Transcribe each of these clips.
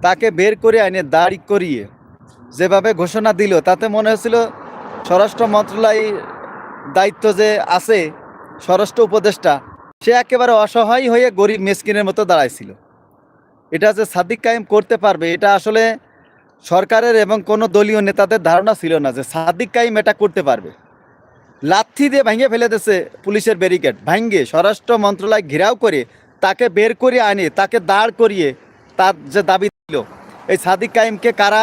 তাকে বের করে আইনে দাঁড়ি করিয়ে যেভাবে ঘোষণা দিল, তাতে মনে হয়েছিল স্বরাষ্ট্র মন্ত্রণালয় দায়িত্ব যে আছে স্বরাষ্ট্র উপদেষ্টা, সে একেবারে অসহায় হয়ে গরিব মেসকিনের মতো দাঁড়াইছিল। এটা যে সাদিক কায়েম করতে পারবে, এটা আসলে সরকারের এবং কোনো দলীয় নেতাদের ধারণা ছিল না যে সাদিক কায়েম এটা করতে পারবে। লাথি দিয়ে ভেঙে ফেলে দিয়েছে পুলিশের ব্যারিকেড ভাঙ্গে স্বরাষ্ট্র মন্ত্রণালয় ঘেরাও করে তাকে বের করে আনে, তাকে দাঁড় করিয়ে তার যে দাবি ছিল, এই সাদিক কাইমকে কারা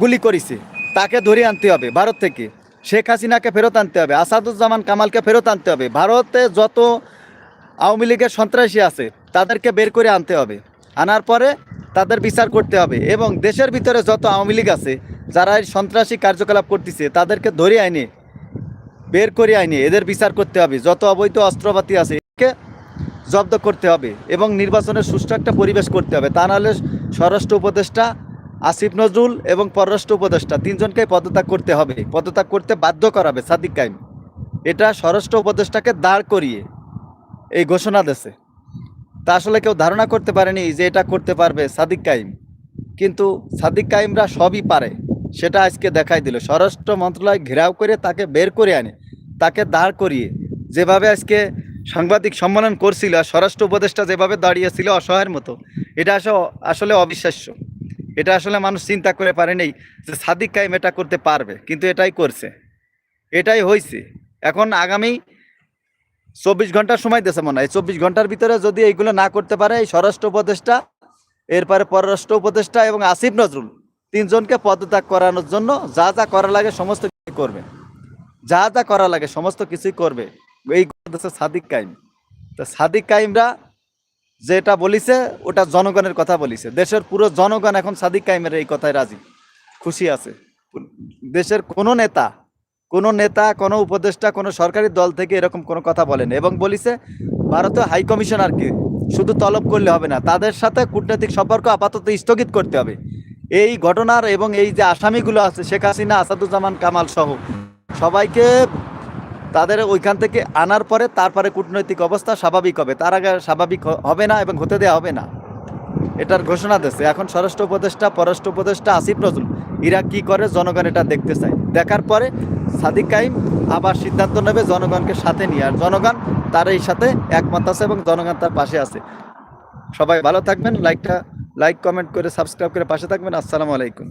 গুলি করেছে, তাকে ধরে আনতে হবে ভারত থেকে। শেখ হাসিনাকে ফেরত আনতে হবে, আসাদুজ্জামান কামালকে ফেরত আনতে হবে। ভারতে যত আওয়ামী লীগের সন্ত্রাসী আছে, তাদেরকে বের করে আনতে হবে। আনার পরে তাদের বিচার করতে হবে এবং দেশের ভিতরে যত আওয়ামী লীগ আছে, যারা এই সন্ত্রাসী কার্যকলাপ করতেছে, তাদেরকে ধরে আইনে, বের করে আইনে এদের বিচার করতে হবে। যত অবৈধ অস্ত্রপাতি আছে একে জব্দ করতে হবে এবং নির্বাচনের সুষ্ঠু একটা পরিবেশ করতে হবে। তা নাহলে স্বরাষ্ট্র উপদেষ্টা আসিফ নজরুল এবং পররাষ্ট্র উপদেষ্টা তিনজনকেই পদত্যাগ করতে হবে। পদত্যাগ করতে বাধ্য করাবে সাদিক কাইম এটা স্বরাষ্ট্র উপদেষ্টাকে দাঁড় করিয়ে এই ঘোষণা দেশে তা আসলে কেউ ধারণা করতে পারেনি যে এটা করতে পারবে সাদিক কাইম কিন্তু সাদিক কাইমরা সবই পারে, সেটা আজকে দেখাই দিল। স্বরাষ্ট্র মন্ত্রণালয় ঘেরাও করে তাকে বের করে আনে, তাকে দাঁড় করিয়ে। যেভাবে আজকে সাংবাদিক সম্মেলন করছিল আর স্বরাষ্ট্র উপদেষ্টা যেভাবে দাঁড়িয়েছিল অসহায়ের মতো, এটা আসলে অবিশ্বাস্য। এটা আসলে মানুষ চিন্তা করে পারেনি যে সাদিক কাইম এটা করতে পারবে, কিন্তু এটাই করছে। এটাই হয়েছে এখন আগামী চব্বিশ ঘণ্টার সময় দিয়েছে মনে হয়। চব্বিশ ঘণ্টার ভিতরে যদি এইগুলো না করতে পারে, এই স্বরাষ্ট্র উপদেষ্টা, এরপরে পররাষ্ট্র উপদেষ্টা এবং আসিফ নজরুল তিনজনকে পদত্যাগ করানোর জন্য যা যা করা লাগে সমস্ত কিছু করবে। যা যা করা লাগে সমস্ত কিছুই করবে। এই করতেছে সাদিক কাইম। তো সাদিক কাইমরা যেটা বলিছে, ওটা জনগণের কথা বলিছে। দেশের পুরো জনগণ এখন সাদিক কাইমের এই কথায় রাজি, খুশি আছে। দেশের কোনো নেতা কোনো নেতা, কোনো উপদেষ্টা, কোনো সরকারি দল থেকে এরকম কোনো কথা বলেন এবং বলিছে, ভারতীয় হাই কমিশনারকে শুধু তলব করলে হবে না, তাদের সাথে কূটনৈতিক সম্পর্ক আপাতত স্থগিত করতে হবে। এই ঘটনার এবং এই যে আসামিগুলো আছে, শেখ হাসিনা, আসাদুজ্জামান কামাল সহ সবাইকে তাদের ওইখান থেকে আনার পরে তারপরে কূটনৈতিক অবস্থা স্বাভাবিক হবে। তার আগে স্বাভাবিক হবে না এবং হতে দেওয়া হবে না। এটার ঘোষণা দিচ্ছে এখন স্বরাষ্ট্র উপদেষ্টা, পররাষ্ট্র উপদেষ্টা আসিফ নজরুল, ইরা কি করে জনগণ এটা দেখতে চায়। দেখার পরে সাদিক কাইম আবার সিদ্ধান্ত নেবে জনগণকে সাথে নিয়ে। আর জনগণ তার এই সাথে একমত আছে এবং জনগণ তার পাশে আছে। সবাই ভালো থাকবেন। লাইকটা, লাইক, কমেন্ট করে সাবস্ক্রাইব করে পাশে থাকবেন। আসসালামু আলাইকুম।